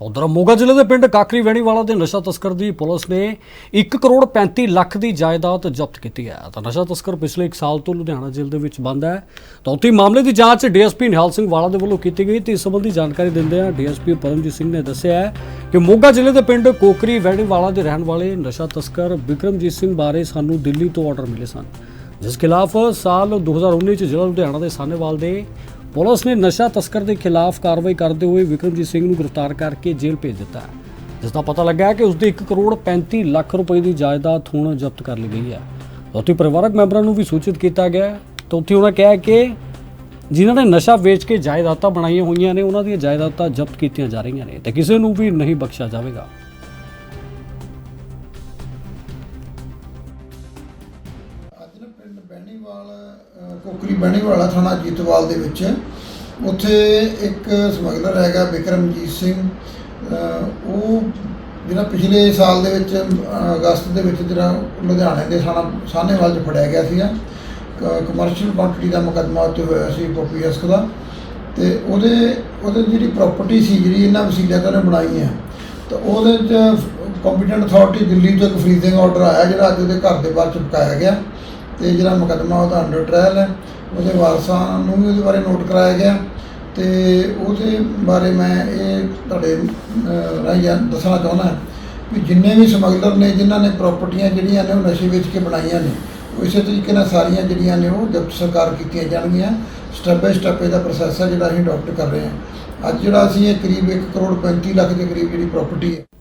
ਉਧਰ ਮੋਗਾ ਜ਼ਿਲ੍ਹੇ ਦੇ ਪਿੰਡ ਕਾਕਰੀ ਵੈਣੀਵਾਲਾ ਦੇ ਨਸ਼ਾ ਤਸਕਰ ਦੀ ਪੁਲਿਸ ਨੇ 1 ਕਰੋੜ 35 ਲੱਖ ਦੀ ਜਾਇਦਾਦ ਜ਼ਬਤ ਕੀਤੀ ਹੈ। ਤਾਂ ਨਸ਼ਾ ਤਸਕਰ ਪਿਛਲੇ 1 ਸਾਲ ਤੋਂ ਲੁਧਿਆਣਾ ਜੇਲ੍ਹ ਦੇ ਵਿੱਚ ਬੰਦ ਹੈ। ਤਾਂ ਉੱਥੇ ਮਾਮਲੇ ਦੀ ਜਾਂਚ ਡੀਐਸਪੀ ਨਿਹਾਲ ਸਿੰਘ ਵਾਲਾ ਦੇ ਵੱਲੋਂ ਕੀਤੀ ਗਈ ਤੇ ਇਸ ਸੰਬੰਧੀ ਜਾਣਕਾਰੀ ਦਿੰਦੇ ਆ ਡੀਐਸਪੀ ਪਰਮਜੀਤ ਸਿੰਘ ਨੇ ਦੱਸਿਆ ਕਿ ਮੋਗਾ ਜ਼ਿਲ੍ਹੇ ਦੇ ਪਿੰਡ ਕੋਕਰੀ ਵੈਣੀਵਾਲਾ ਦੇ ਰਹਿਣ ਵਾਲੇ ਨਸ਼ਾ ਤਸਕਰ ਵਿਕਰਮਜੀਤ ਸਿੰਘ ਬਾਰੇ ਸਾਨੂੰ ਦਿੱਲੀ ਤੋਂ ਆਰਡਰ ਮਿਲੇ ਸਨ, ਜਿਸ ਖਿਲਾਫ ਸਾਲ 2019 ਚ ਜ਼ਿਲ੍ਹਾ ਲੁਧਿਆਣਾ ਦੇ ਸਾਨੇਵਾਲ ਦੇ ਪੁਲਿਸ ਨੇ ਨਸ਼ਾ ਤਸਕਰ ਦੇ ਖਿਲਾਫ ਕਾਰਵਾਈ ਕਰਦੇ ਹੋਏ ਵਿਕਰਮਜੀਤ ਸਿੰਘ ਨੂੰ ਗ੍ਰਿਫਤਾਰ ਕਰਕੇ ਜੇਲ੍ਹ ਭੇਜ ਦਿੱਤਾ ਹੈ, ਜਿਸ ਦਾ ਪਤਾ ਲੱਗਾ ਹੈ ਕਿ ਉਸ ਦੀ 1 ਕਰੋੜ 35 ਲੱਖ ਰੁਪਏ ਦੀ ਜਾਇਦਾਦ ਹੁਣ ਜ਼ਬਤ ਕਰ ਲਈ ਗਈ ਹੈ। ਉੱਥੇ ਪਰਿਵਾਰਕ ਮੈਂਬਰਾਂ ਨੂੰ ਵੀ ਸੂਚਿਤ ਕੀਤਾ ਗਿਆ ਹੈ। ਤਾਂ ਉੱਥੇ ਉਹਨਾਂ ਕਿਹਾ ਕਿ ਜਿਨ੍ਹਾਂ ਨੇ ਨਸ਼ਾ ਵੇਚ ਕੇ ਜਾਇਦਾਦਾਂ ਬਣਾਈਆਂ ਹੋਈਆਂ ਨੇ, ਉਹਨਾਂ ਦੀਆਂ ਜਾਇਦਾਦਾਂ ਜ਼ਬਤ ਕੀਤੀਆਂ ਜਾ ਰਹੀਆਂ ਨੇ ਤੇ ਕਿਸੇ ਨੂੰ ਵੀ ਨਹੀਂ ਬਖਸ਼ਿਆ ਜਾਵੇਗਾ। ਪਿੰਡ ਬੈਣੀਵਾਲ ਅਹ ਕੋਕਰੀ ਬੈਣੀਵਾਲਾ ਥਾਣਾ ਜੀਤਵਾਲ ਦੇ ਵਿੱਚ। ਉੱਥੇ ਇੱਕ ਸਮਗਲਰ ਹੈਗਾ ਵਿਕਰਮਜੀਤ ਸਿੰਘ ਉਹ ਜਿਹੜਾ ਪਿਛਲੇ ਸਾਲ ਦੇ ਵਿੱਚ ਅਗਸਤ ਦੇ ਵਿੱਚ ਜਿਹੜਾ ਲੁਧਿਆਣੇ ਦੇ ਥਾਣਾ ਸਾਹਨੇਵਾਲ 'ਚ ਫੜਿਆ ਗਿਆ ਸੀਗਾ। ਕਮਰਸ਼ੀਅਲ ਕੁਆਂਟੀਟੀ ਦਾ ਮੁਕੱਦਮਾ ਉੱਤੇ ਹੋਇਆ ਸੀ ਪੋਪੀ ਅਸਕ ਦਾ। ਤੇ ਉਹਦੇ ਉਹਦੇ ਜਿਹੜੀ ਪ੍ਰਾਪਰਟੀ ਸੀ ਜਿਹੜੀ ਇਹਨਾਂ ਵਸੀਲਿਆਂ ਤੋਂ ਨੇ ਬਣਾਈ ਹੈ। ਤਾਂ ਉਹਦੇ ਚ ਕੰਪੀਟੈਂਟ ਅਥਾਰਟੀ ਦਿੱਲੀ ਤੋਂ ਇੱਕ ਫਰੀਜ਼ਿੰਗ ਆਰਡਰ ਆਇਆ, ਜਿਹੜਾ ਅੱਜ ਉਹਦੇ ਘਰ ਦੇ ਬਾਹਰ ਚੁਪਕਾਇਆ ਗਿਆ। ਤੇ ਜਿਹੜਾ ਮੁਕੱਦਮਾ ਉਹਦਾ ਅੰਡਰ ਟ੍ਰਾਇਲ ਹੈ, ਉਹਦੇ ਵਾਰਸਾਂ ਨੂੰ ਵੀ ਉਹਦੇ ਬਾਰੇ ਨੋਟ ਕਰਾਇਆ ਗਿਆ ਤੇ ਉਹਦੇ ਬਾਰੇ ਮੈਂ ਇਹ ਤੁਹਾਡੇ ਰਾਹੀਂ ਦੱਸਣਾ ਚਾਹੁੰਦਾ ਕਿ ਜਿੰਨੇ ਵੀ ਸਮਗਲਰ ਨੇ, ਜਿਨ੍ਹਾਂ ਨੇ ਪ੍ਰਾਪਰਟੀਆਂ ਜਿਹੜੀਆਂ ਨੇ ਉਹ ਨਸ਼ੇ ਵੇਚ ਕੇ ਬਣਾਈਆਂ ਨੇ ਇਸੇ ਤਰੀਕੇ ਨਾਲ ਸਾਰੀਆਂ ਜਿਹੜੀਆਂ ਨੇ ਉਹ ਜ਼ਬਤ ਸਰਕਾਰ ਕੀਤੀਆਂ ਜਾਣਗੀਆਂ। ਸਟੈਪ ਬਾਈ ਸਟੈਪ ਇਹਦਾ ਪ੍ਰੋਸੈਸ ਹੈ ਜਿਹੜਾ ਅਸੀਂ ਅਡਾਪਟ ਕਰ ਰਹੇ ਹਾਂ। ਅੱਜ ਜਿਹੜਾ ਅਸੀਂ ਇਹ ਕਰੀਬ 1 ਕਰੋੜ 35 ਲੱਖ ਦੇ ਕਰੀਬ ਜਿਹੜੀ ਪ੍ਰਾਪਰਟੀ ਹੈ